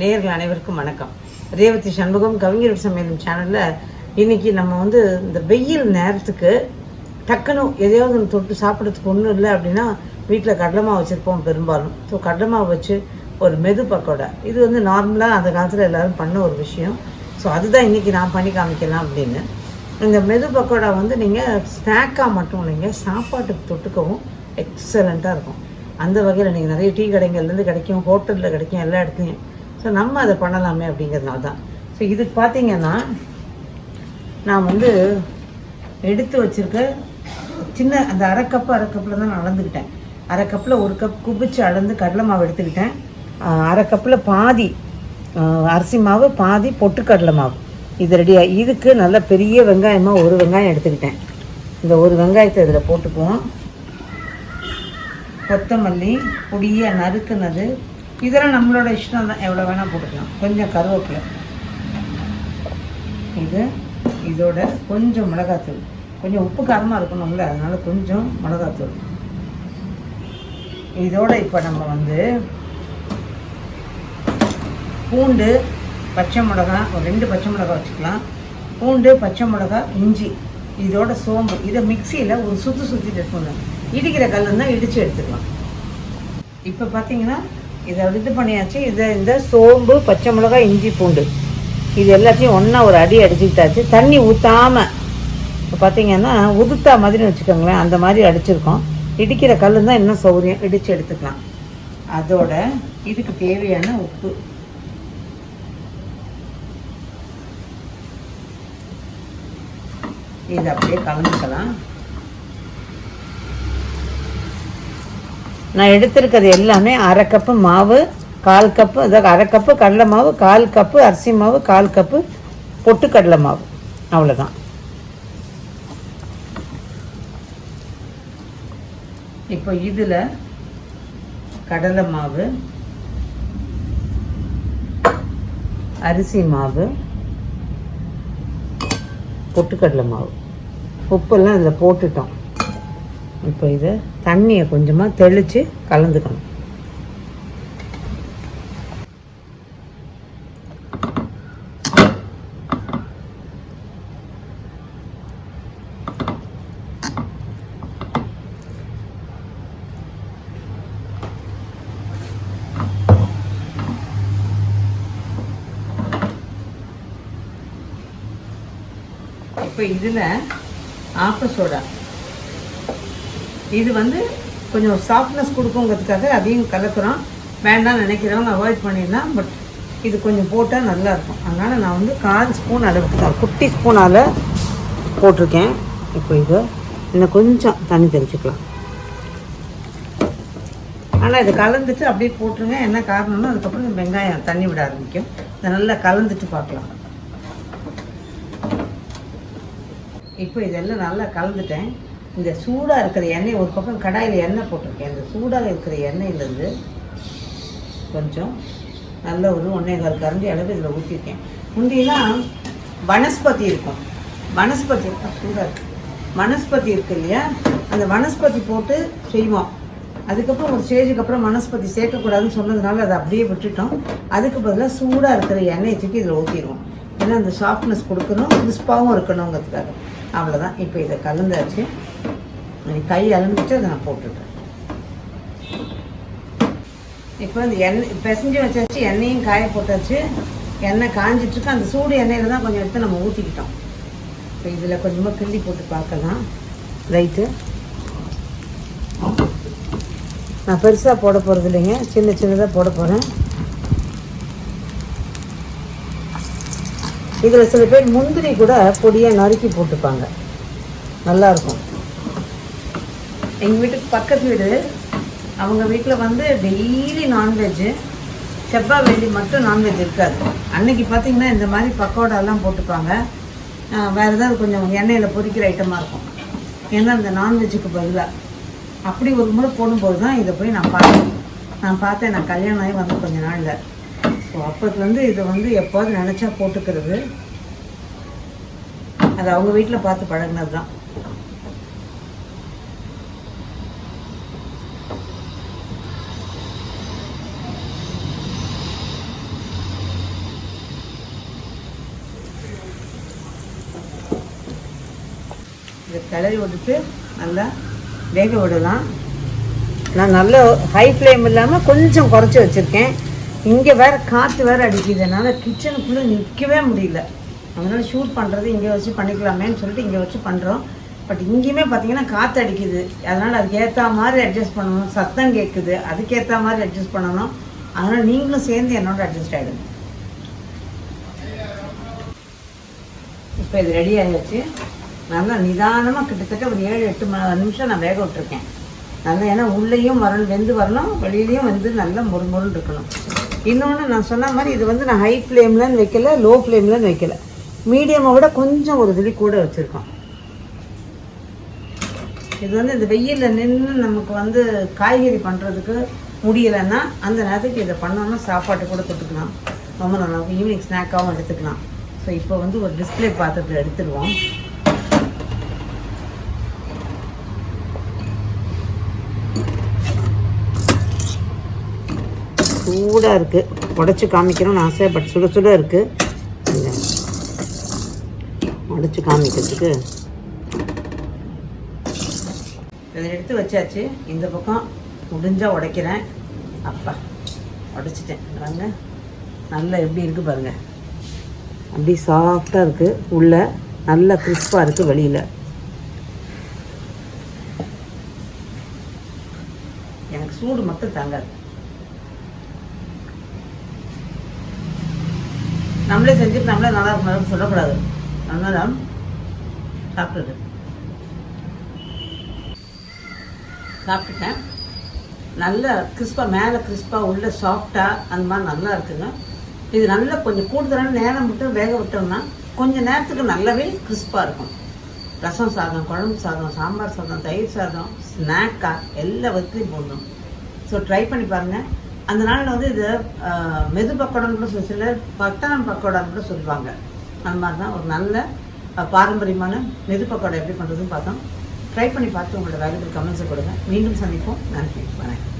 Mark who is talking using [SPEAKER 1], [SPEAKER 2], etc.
[SPEAKER 1] நேர்கள் அனைவருக்கும் வணக்கம். ரேவதி சண்முகம் கவிஞர் சமையலும் சேனலில் இன்னைக்கு நம்ம வந்து இந்த வெயில் நேரத்துக்கு டக்குன்னு எதையாவது ஒன்று தொட்டு சாப்பிட்றதுக்கு ஒன்றும் இல்லை அப்படின்னா வீட்டில் கடலை மாவு வச்சுருப்போம் பெரும்பாலும். ஸோ கடலை மாவு வச்சு ஒரு மெது பக்கோடா. இது வந்து நார்மலாக அந்த காலத்தில் எல்லாரும் பண்ண ஒரு விஷயம். ஸோ அதுதான் இன்னைக்கு நான் பண்ணி காமிக்கலாம் அப்படின்னு. இந்த மெது பக்கோடா வந்து நீங்கள் ஸ்நாக்காக மட்டும் இல்லைங்க சாப்பாட்டுக்கு தொட்டுக்கவும் எக்ஸலண்ட்டாக இருக்கும். அந்த வகையில் நீங்கள் நிறைய டீ கடைங்கள்லேருந்து கிடைக்கும் ஹோட்டலில் கிடைக்கும் எல்லா இடத்துலையும் ஸோ நம்ம அதை பண்ணலாமே அப்படிங்கிறதுனால தான் ஸோ இதுக்கு பார்த்தீங்கன்னா நான் வந்து எடுத்து வச்சிருக்க சின்ன அந்த அரை கப்பு அரை கப்பில் தான் நான் அளந்துக்கிட்டேன். அரை கப்பில் ஒரு கப் குபிச்சு அளந்து கடலை மாவு எடுத்துக்கிட்டேன். அரை கப்பில் பாதி அரிசி மாவு பாதி பொட்டுக்கடலை மாவு. இது ரெடியாக இதுக்கு நல்ல பெரிய வெங்காயமாக ஒரு வெங்காயம் எடுத்துக்கிட்டேன். இந்த ஒரு வெங்காயத்தை இதில் போட்டுக்குவோம். கொத்தமல்லி பொடியாக நறுக்குனது இதெல்லாம் நம்மளோட இஷ்டம் தான். எவ்வளோ வேணால் போட்டுக்கலாம். கொஞ்சம் கருவேப்பிலை. இது இதோட கொஞ்சம் மிளகாத்தூள். கொஞ்சம் உப்பு காரமாக இருக்கணும்ல அதனால கொஞ்சம் மிளகாத்தூள். இதோட இப்போ நம்ம வந்து பூண்டு பச்சை மிளகா ஒரு ரெண்டு பச்சை மிளகா வச்சுக்கலாம். பூண்டு பச்சை மிளகா இஞ்சி. இதோட சோம்பு. இதை மிக்சியில் ஒரு சுற்றி சுற்றிட்டு இருக்கணும் இடிக்கிற கல் தான் இடித்து எடுத்துக்கலாம். இப்போ பார்த்தீங்கன்னா இதை இது பண்ணியாச்சு. இதை இந்த சோம்பு பச்சை மிளகாய் இஞ்சி பூண்டு. இது எல்லாத்தையும் ஒன்றா ஒரு அடி அடிச்சுக்கிட்டாச்சு. தண்ணி ஊற்றாமல் இப்போ பார்த்தீங்கன்னா உதுத்தா மாதிரின்னு வச்சுக்கோங்களேன் அந்த மாதிரி அடிச்சிருக்கோம். இடிக்கிற கல் தான் இன்னும் சௌரியம். இடித்து எடுத்துக்கலாம். அதோட இதுக்கு தேவையான உப்பு. இது அப்படியே கலந்துக்கலாம். நான் எடுத்திருக்கிறது எல்லாமே அரை கப்பு மாவு கால் கப்பு அதாவது அரை கப்பு கடலை மாவு கால் கப்பு அரிசி மாவு கால் கப்பு பொட்டுக்கடலை மாவு. அவ்வளோதான் இப்போ இதில் கடலை மாவு அரிசி மாவு பொட்டுக்கடலை மாவு. உப்பெல்லாம் இதில் போட்டுட்டோம். இப்போ இதை தண்ணியை கொஞ்சமாக தெளித்து கலந்துக்கணும். இப்போ இதில் ஆப்ப சோடா. இது வந்து கொஞ்சம் சாஃப்ட்னஸ் கொடுக்குங்கிறதுக்காக அதையும் கலக்குறோம். வேண்டாம்னு நினைக்கிறவங்க அவாய்ட் பண்ணிடலாம் பட் இது கொஞ்சம் போட்டால் நல்லாயிருக்கும் அதனால் நான் வந்து கால் ஸ்பூன் அளவுக்கு தான் குட்டி ஸ்பூனால் போட்டிருக்கேன். இப்போ இது இன்னும் கொஞ்சம் தண்ணி தெளிச்சுக்கலாம். ஆனால் இது கலந்துட்டு அப்படியே போட்டுருங்க. என்ன காரணம்னா அதுக்கப்புறம் இந்த வெங்காயம் தண்ணி விட ஆரம்பிக்கும். இதை நல்லா கலந்துட்டு பார்க்கலாம். இப்போ இதெல்லாம் நல்லா கலந்துட்டேன். இந்த சூடாக இருக்கிற எண்ணெய் ஒரு பக்கம் கடாயில் எண்ணெய் போட்டிருக்கேன். இந்த சூடாக இருக்கிற எண்ணெயிலேருந்து கொஞ்சம் நல்ல ஒரு ஒன்றேகால் கரண்டி அளவு இதில் ஊற்றிருக்கேன் முந்திலாம் வனஸ்பதி இருக்கும். வனஸ்பதி சூடாக இருக்கும் வனஸ்பதி இருக்கு இல்லையா? அந்த வனஸ்பதி போட்டு செய்வோம். அதுக்கப்புறம் ஒரு ஸ்டேஜுக்கு அப்புறம் வனஸ்பதி சேர்க்கக்கூடாதுன்னு சொன்னதுனால அதை அப்படியே விட்டுட்டோம். அதுக்கு பதிலாக சூடாக இருக்கிற எண்ணெயை தூக்கி இதில் ஊற்றிடுவோம் ஏன்னா அந்த சாஃப்ட்னஸ் கொடுக்கணும் கிறிஸ்பாகவும் இருக்கணுங்கிறதுக்காக. அவ்வளோதான் இப்போ இதை கலந்தாச்சு. கை அலம்பிச்சு அதை நான் போட்டுட்டேன் இப்போ இந்த எண்ணெய் பிசைஞ்சு வச்சாச்சு எண்ணெயும் காய போட்டாச்சு. எண்ணெய் காஞ்சிட்ருக்கு அந்த சூடு எண்ணெயில் தான் கொஞ்சம் எடுத்து நம்ம ஊற்றிக்கிட்டோம் இப்போ இதில் கொஞ்சமாக கிள்ளி போட்டு பார்க்கலாம். ரைட்டு நான் பெருசாக போட போகிறது இல்லைங்க. சின்ன சின்னதாக போட போகிறேன் இதில் சில பேர் முந்திரி கூட பொடியாக நறுக்கி போட்டுப்பாங்க. நல்லாயிருக்கும் எங்கள் வீட்டுக்கு பக்கத்து வீடு. அவங்க வீட்டில் வந்து டெய்லி நான்வெஜ்ஜு செவ்வாய் வெள்ளி மட்டும் நான்வெஜ் இருக்காது. அன்னைக்கு பார்த்தீங்கன்னா இந்த மாதிரி பக்கோடாலாம் போட்டுப்பாங்க. வேறு ஏதாவது கொஞ்சம் எண்ணெயில் பொரிக்கிற ஐட்டமாக இருக்கும். ஏன்னா இந்த நான்வெஜ்ஜுக்கு பதிலாக அப்படி ஒரு முறை போடும்போது தான் இதை போய் நான் பார்த்தேன். நான் பார்த்தேன் நான் கல்யாணம் ஆகி வந்து கொஞ்ச நாளில். ஸோ அப்போதுலேருந்து இதை வந்து எப்போது நினச்சா போட்டுக்கிறது? அது அவங்க வீட்டில் பார்த்து பழகுனது தான் இதை கிளறி விட்டுட்டு நல்லா வேக விடலாம். நான் நல்ல ஹை ஃப்ளேம் இல்லாமல் கொஞ்சம் குறைச்சி வச்சுருக்கேன். இங்கே வேற காற்று வேறு அடிக்குது. என்னால் கிச்சனுக்குள்ளே நிற்கவே முடியல. அதனால் ஷூட் பண்ணுறது இங்கே வச்சு பண்ணிக்கலாமேன்னு சொல்லிட்டு இங்கே வச்சு பண்ணுறோம் பட் இங்கேயுமே பார்த்தீங்கன்னா காற்று அடிக்குது. அதனால் அதுக்கேற்ற மாதிரி அட்ஜஸ்ட் பண்ணணும். சத்தம் கேட்குது அதுக்கேற்ற மாதிரி அட்ஜஸ்ட் பண்ணணும். அதனால் நீங்களும் சேர்ந்து என்னோட அட்ஜஸ்ட் ஆகிடுங்க இப்போ இது ரெடி ஆகிடுச்சு நல்லா நிதானமாக கிட்டத்தட்ட ஒரு ஏழு எட்டு மணி நிமிஷம் நான் வேக விட்டுருக்கேன். நல்லா ஏன்னா உள்ளேயும் வரணும் வெந்து வரணும் வெளியிலையும் வந்து நல்லா முறுமுறுன்னு இருக்கணும். இன்னொன்று நான் சொன்ன மாதிரி இது வந்து நான் ஹை ஃப்ளேம்லன்னு வைக்கல லோ ஃப்ளேம்லன்னு வைக்கல. மீடியமை விட கொஞ்சம் ஒரு துளி கூட வச்சுருக்கோம். இது வந்து இந்த வெயிலில் நின்று நமக்கு வந்து காய்கறி பண்ணுறதுக்கு முடியலைன்னா அந்த நேரத்துக்கு இதை பண்ணோம்னா சாப்பாட்டு கூட தொட்டுக்கலாம். ரொம்ப நல்லா இருக்கும். ஈவினிங் ஸ்நாக்காகவும் எடுத்துக்கலாம். ஸோ இப்போ வந்து ஒரு டிஸ்பிளே பாத்திரத்தில் எடுத்துடுவோம் சூடாக இருக்குது உடச்சி காமிக்கணும்னு ஆசை பட் சுட சுட இருக்குது உடச்சி காமிக்கிறதுக்கு. இதை எடுத்து வச்சாச்சு. இந்த பக்கம் முடிஞ்சால் உடைக்கிறேன். அப்பா உடைச்சிட்டேன். வாங்க நல்லா எப்படி இருக்குது பாருங்கள் அப்படி சாஃப்டாக இருக்குது உள்ள நல்லா கிறிஸ்பாக இருக்குது வெளியில். எனக்கு சூடு மட்டும் தாங்காது. நம்மளே செஞ்சுட்டு நம்மளே நல்லா இருக்கும் சொல்லக்கூடாது. அதனால சாப்பிட்டுது சாப்பிட்டுட்டேன். நல்ல கிறிஸ்பாக மேலே கிறிஸ்பாக உள்ள சாஃப்டாக அந்த மாதிரி நல்லா இருக்குங்க. இது நல்லா கொஞ்சம் கூடுதலான நேரம் விட்டு வேக விட்டோம்னா கொஞ்சம் நேரத்துக்கு நல்லாவே கிறிஸ்பாக இருக்கும். ரசம் சாதம் குழம்பு சாதம் சாம்பார் சாதம் தயிர் சாதம் ஸ்நாக்காக எல்லா விதத்துலையும் போடணும். ஸோ ட்ரை பண்ணி பாருங்கள் அந்த நாளில் வந்து இது மெது பக்கோடான்னு கூட சொல்லி சிலர் பட்டணம் பக்கோடான்னு கூட சொல்லுவாங்க. அந்த மாதிரி தான் ஒரு நல்ல பாரம்பரியமான மெது பக்கோடா எப்படி பண்ணுறதுன்னு பார்த்தோம். ட்ரை பண்ணி பார்த்து உங்களோட வேல்யூபிள் கமெண்ட்ஸை கொடுங்க. மீண்டும் சந்திப்போம். நன்றி. வணக்கம்.